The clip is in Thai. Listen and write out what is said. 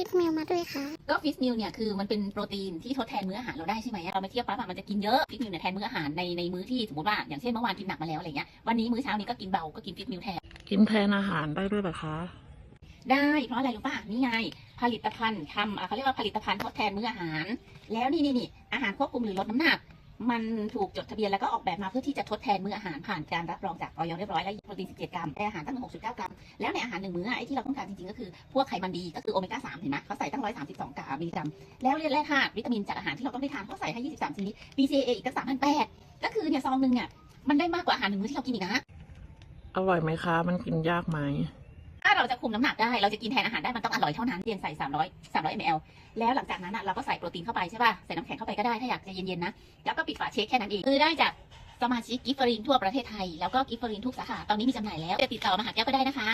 ฟิตมิลมาด้วยคะก็ฟิชมิลเนี่ยคือมันเป็นโปรตีนที่ทดแทนมื้ออาหารเราได้ใช่ไหมเรามาเทียบปั๊บอะมันจะกินเยอะฟิชมิลเนี่ยแทนมื้ออาหารในในมื้อที่สมมติว่าอย่างเช่นเมื่อวานกินหนักมาแล้วอะไรเงี้ยวันนี้มื้อเช้านี้ก็กินเบาก็กินฟิชมิลแทน กินแทนอาหารได้ด้วยเหรอคะ ได้เพราะอะไรรู้ป่ะนี่ไงผลิตภัณฑ์ทำอะเขาเรียกว่าผลิตภัณฑ์ทดแทนมื้ออาหาร แล้วนี่นี่นี่อาหารควบคุมหรือลดน้ำหนัก มันถูกจดทะเบียนแล้วก็ออกแบบมาเพื่อที่จะทดแทนมื้ออาหารผ่านการรับรองจากออยเรียบร้อยแล้วโปรตีน 17 กรัมในอาหารตั้ง 69 กรัม แล้วในอาหารหนึ่งมื้อไอ้ที่เราต้องการจริงๆ ก็คือ พวกไขมันดีก็คือโอเมก้า 3 เห็นไหมเขาใส่ตั้ง 132กรัมมิลลิกรัม แล้วแร่ธาตุวิตามินจากอาหารที่เราต้องได้ทานเขาใส่ให้ 23 ชนิด BCAA อีกตั้ง3,800ก็คือเนี่ยซองหนึงเนี่ยมันได้มากกว่าอาหารหนึ่งมื้อที่เรากินอีกนะอร่อยไหมคะ มันกินยากไหม เราจะคุมน้ำหนักได้เราจะกินแทนอาหารได้มันต้องอร่อยเท่านั้นเย็นใส่300 300 ml แล้วหลังจากนั้นอะเราก็ใส่โปรตีนเข้าไปใช่ป่ะใส่น้ำแข็งเข้าไปก็ได้ถ้าอยากจะเย็นๆนะแล้วก็ปิดฝาเช็คแค่นั้นเองคือได้จากสมาชิกกิฟเฟอรินทั่วประเทศไทยแล้วก็กิฟเฟอรินทุกสาขาตอนนี้มีจำหน่ายแล้วจะติดต่อมาหาแก้วก็ได้นะคะ